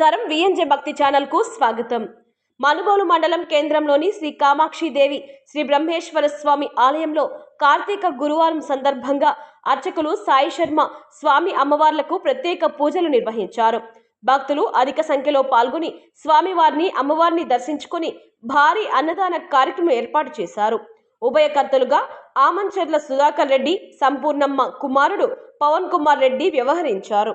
నమస్కారం విఎన్జే భక్తి ఛానల్కు స్వాగతం. మనుగోలు మండలం కేంద్రంలోని శ్రీ కామాక్షిదేవి శ్రీ బ్రహ్మేశ్వర స్వామి ఆలయంలో కార్తీక గురువారం సందర్భంగా అర్చకులు సాయి శర్మ స్వామి అమ్మవార్లకు ప్రత్యేక పూజలు నిర్వహించారు. భక్తులు అధిక సంఖ్యలో పాల్గొని స్వామివారిని అమ్మవారిని దర్శించుకుని భారీ అన్నదాన కార్యక్రమం ఏర్పాటు చేశారు. ఉభయకర్తలుగా ఆమంచర్ల సుధాకర్ రెడ్డి సంపూర్ణమ్మ కుమారుడు పవన్ కుమార్ రెడ్డి వ్యవహరించారు.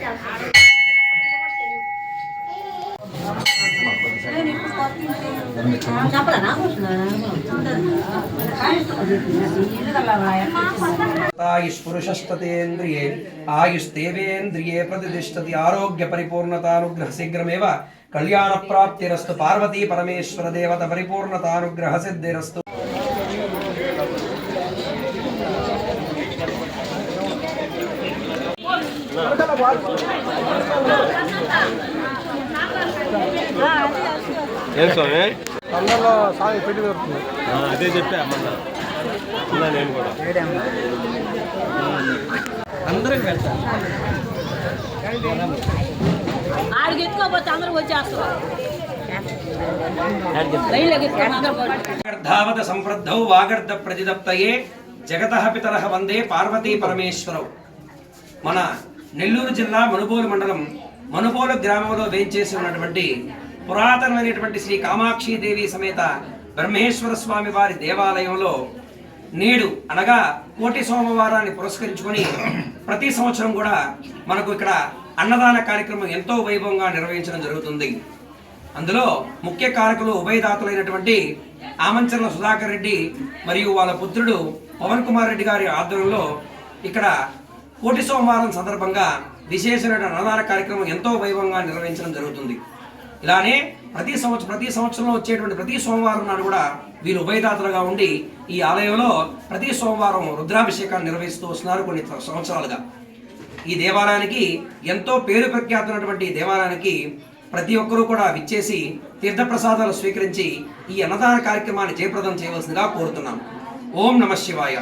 పరమేశ్వర దేవత ఆయుష్పురుషస్తతేంద్రియే ఆయుస్తేవేంద్రియే ప్రతిష్టతి ఆరోగ్య పరిపూర్ణతానుగ్రహ శీఘ్రమేవ కళ్యాణ ప్రాప్తిరస్తు పార్వతీ పరమేశ్వర దేవత పరిపూర్ణతానుగ్రహ సిద్ధిరస్తు ఏం స్వామి? అందరిలో సాగి పెట్టి దొరుకుతుంది అదే చెప్పా ఉన్నా నేను కూడా. అందరికి వెళ్తాను ఆడికి ఎత్తుకోపోతే అందరూ వచ్చేస్తారు. ధావత సంప్రద్ధౌ వాగర్ధ ప్రతిదప్తయే జగత పితర వందే పార్వతీ పరమేశ్వరౌ. మన నెల్లూరు జిల్లా మనుబోలు మండలం మనుబోలు గ్రామంలో వేంచేసి ఉన్నటువంటి పురాతనమైనటువంటి శ్రీ కామాక్షి దేవి సమేత బ్రహ్మేశ్వర స్వామి వారి దేవాలయంలో నేడు అనగా కోటి సోమవారాన్ని పురస్కరించుకొని ప్రతి సంవత్సరం కూడా మనకు ఇక్కడ అన్నదాన కార్యక్రమం ఎంతో వైభవంగా నిర్వహించడం జరుగుతుంది. అందులో ముఖ్య కారకులు ఉభయదాతలైనటువంటి ఆమంచర్ల సుధాకర్ రెడ్డి మరియు వాళ్ళ పుత్రుడు పవన్ కుమార్ రెడ్డి గారి ఆధ్వర్యంలో ఇక్కడ కోటి సోమవారం సందర్భంగా విశేషమైన అన్నదాన కార్యక్రమం ఎంతో వైభవంగా నిర్వహించడం జరుగుతుంది. ఇలానే ప్రతి సంవత్సరం ప్రతి సంవత్సరంలో వచ్చేటువంటి ప్రతి సోమవారం నాడు కూడా వీరు ఉభయదాతలుగా ఉండి ఈ ఆలయంలో ప్రతి సోమవారం రుద్రాభిషేకాన్ని నిర్వహిస్తూ వస్తున్నారు కొన్ని సంవత్సరాలుగా. ఈ దేవాలయానికి ఎంతో పేరు ప్రఖ్యాతున్నటువంటి దేవాలయానికి ప్రతి ఒక్కరూ కూడా విచ్చేసి తీర్థప్రసాదాలు స్వీకరించి ఈ అన్నదాన కార్యక్రమాన్ని జయప్రదం చేయవలసిందిగా కోరుతున్నాం. ఓం నమ శివాయ.